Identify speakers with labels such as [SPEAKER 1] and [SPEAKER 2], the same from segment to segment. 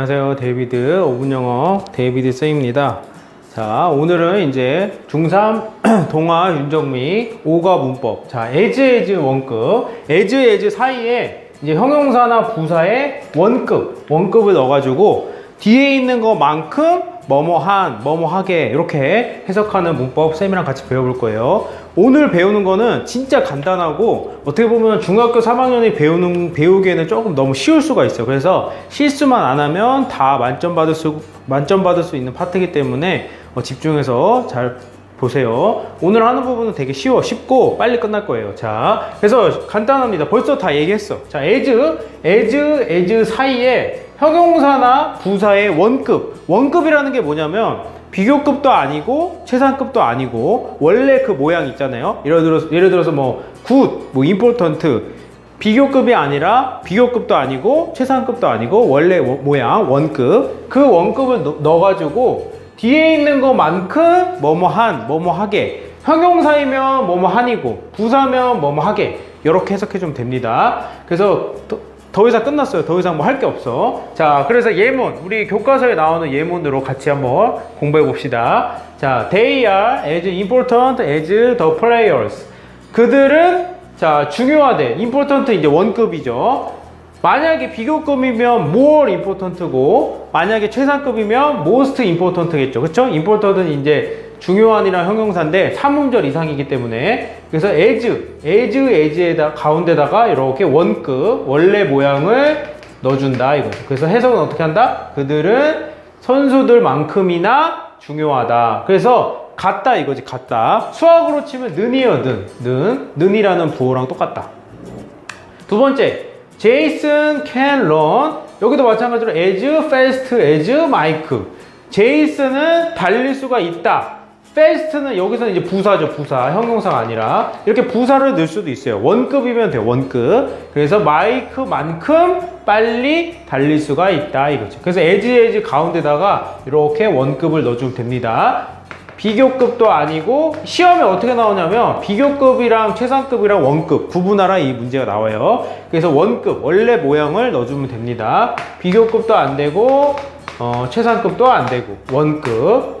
[SPEAKER 1] 안녕하세요. 데이비드 5분 영어 데이비드 쌤입니다. 자, 오늘은 이제 중3 동아 윤정미 5가 문법. 자, as as 원급. as as 사이에 이제 형용사나 부사의 원급, 원급을 넣어 가지고 뒤에 있는 것만큼 뭐뭐한, 뭐뭐하게 이렇게 해석하는 문법 쌤이랑 같이 배워볼 거예요. 오늘 배우는 거는 진짜 간단하고 어떻게 보면 중학교 3학년이 배우는 배우기에는 조금 너무 쉬울 수가 있어요. 그래서 실수만 안 하면 다 만점 받을 수 만점 받을 수 있는 파트이기 때문에 어, 집중해서 잘 보세요. 오늘 하는 부분은 되게 쉬워, 쉽고 빨리 끝날 거예요. 자, 그래서 간단합니다. 벌써 다 얘기했어. 자, as, as, as 사이에 형용사나 부사의 원급. 원급이라는 게 뭐냐면 비교급도 아니고 최상급도 아니고 원래 그 모양 있잖아요. 예를 들어서 예를 들어서 뭐 good, 뭐 important 비교급이 아니라 비교급도 아니고 최상급도 아니고 원래 워- 모양 원급 그 원급을 넣- 넣어가지고 뒤에 있는 것만큼 뭐뭐한 뭐뭐하게 형용사이면 뭐뭐한이고 부사면 뭐뭐하게 이렇게 해석해 주면 됩니다. 그래서 더, 더 이상 끝났어요. 더 이상 뭐 할 게 없어. 자, 그래서 예문 우리 교과서에 나오는 예문으로 같이 한번 공부해 봅시다. 자, they are as important as the players. 그들은 자 중요하대. important 이제 원급이죠. 만약에 비교급이면 more important고 만약에 최상급이면 most important겠죠. 그렇죠? important은 이제 중요한이랑 형용사인데 삼음절 이상이기 때문에 그래서 as, as, as에다 가운데다가 이렇게 원급 원래 모양을 넣어준다 이거죠. 그래서 해석은 어떻게 한다? 그들은 선수들만큼이나 중요하다. 그래서 같다 이거지 같다. 수학으로 치면 는이에요 는, 는, 는이라는 부호랑 똑같다. 두 번째, 제이슨 can run. 여기도 마찬가지로 as fast as Mike. 제이슨은 달릴 수가 있다. Fast는 여기서는 이제 부사죠, 부사. 형용사가 아니라. 이렇게 부사를 넣을 수도 있어요. 원급이면 돼요, 원급. 그래서 마이크만큼 빨리 달릴 수가 있다, 이거죠. 그래서 as, as 가운데다가 이렇게 원급을 넣어주면 됩니다. 비교급도 아니고 시험에 어떻게 나오냐면 비교급이랑 최상급이랑 원급 구분하라 이 문제가 나와요. 그래서 원급 원래 모양을 넣어주면 됩니다. 비교급도 안 되고 어, 최상급도 안 되고 원급.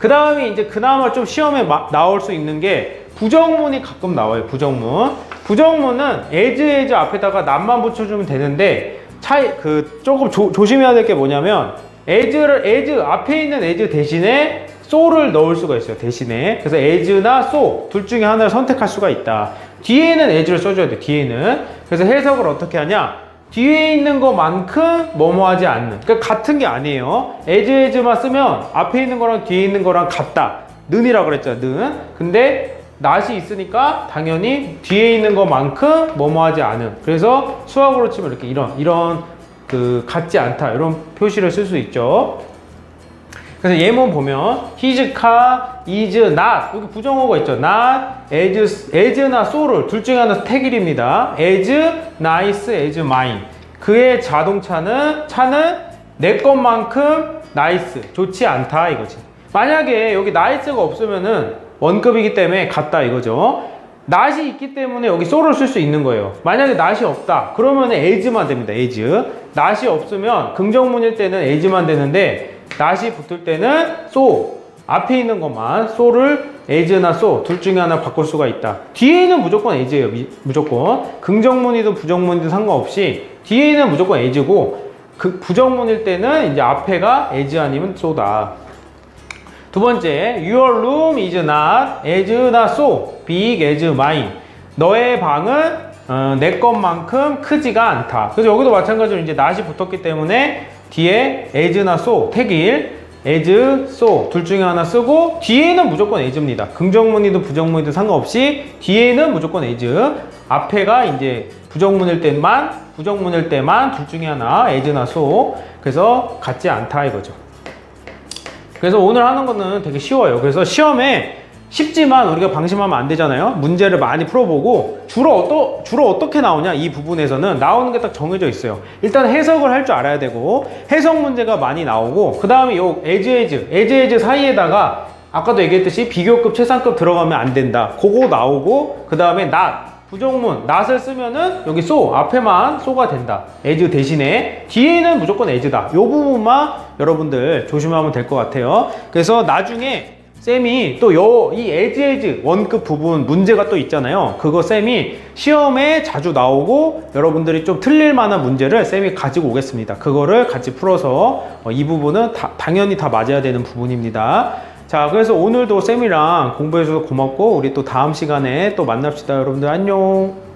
[SPEAKER 1] 그 다음에 이제 그나마 좀 시험에 마- 나올 수 있는 게 부정문이 가끔 나와요. 부정문. 부정문은 as as 앞에다가 남만 붙여주면 되는데 차이 그 조금 조, 조심해야 될 게 뭐냐면 as를 as 앞에 있는 as 대신에 so를 넣을 수가 있어요. 대신에 그래서 as나 so 둘 중에 하나를 선택할 수가 있다. 뒤에는 as를 써줘야 돼. 뒤에는 그래서 해석을 어떻게 하냐? 뒤에 있는 것만큼 뭐뭐하지 않는. 그러니까 같은 게 아니에요. as as만 쓰면 앞에 있는 거랑 뒤에 있는 거랑 같다. 는이라고 그랬잖아. 는. 근데 낫이 있으니까 당연히 뒤에 있는 것만큼 뭐뭐하지 않은. 그래서 수학으로 치면 이렇게 이런 이런 그 같지 않다 이런 표시를 쓸 수 있죠. 그래서 예문 보면 his car is not 여기 부정어가 있죠. not as as나 so를 둘 중에 하나 택일입니다. as nice as mine. 그의 자동차는 차는 내 것만큼 nice 좋지 않다 이거지. 만약에 여기 nice가 없으면은 원급이기 때문에 같다 이거죠. not이 있기 때문에 여기 so를 쓸 수 있는 거예요. 만약에 not이 없다. 그러면 as만 됩니다. as. not이 없으면 긍정문일 때는 as만 되는데 not이 붙을 때는 so. 앞에 있는 것만 so를 as나 so 둘 중에 하나 바꿀 수가 있다. 뒤에는 무조건 as예요. 미- 무조건. 긍정문이든 부정문이든 상관없이 뒤에는 무조건 as고 그 부정문일 때는 이제 앞에가 as 아니면 so다. 두 번째, your room is not as not so big as mine. 너의 방은 어, 내 것만큼 크지가 않다. 그래서 여기도 마찬가지로 이제 not이 붙었기 때문에 뒤에 as나 so 택일 as, so 둘 중에 하나 쓰고 뒤에는 무조건 as입니다. 긍정문이든 부정문이든 상관없이 뒤에는 무조건 as. 앞에가 이제 부정문일 때만 부정문일 때만 둘 중에 하나 as나 so. 그래서 같지 않다 이거죠. 그래서 오늘 하는 거는 되게 쉬워요. 그래서 시험에 쉽지만 우리가 방심하면 안 되잖아요. 문제를 많이 풀어보고 주로 어떠, 주로 어떻게 나오냐 이 부분에서는 나오는 게 딱 정해져 있어요. 일단 해석을 할 줄 알아야 되고 해석 문제가 많이 나오고 그 다음에 요 as as 사이에다가 아까도 얘기했듯이 비교급 최상급 들어가면 안 된다. 그거 나오고 그 다음에 not 부정문 낫을 쓰면은 여기 소 앞에만 소가 된다. as 대신에 뒤에는 무조건 as다. 요 부분만 여러분들 조심하면 될 것 같아요. 그래서 나중에 쌤이 또 요이 as as 원급 부분 문제가 또 있잖아요. 그거 쌤이 시험에 자주 나오고 여러분들이 좀 틀릴 만한 문제를 쌤이 가지고 오겠습니다. 그거를 같이 풀어서 어, 이 부분은 다- 당연히 다 맞아야 되는 부분입니다. 자, 그래서 오늘도 쌤이랑 공부해줘서 고맙고 우리 또 다음 시간에 또 만납시다. 여러분들 안녕.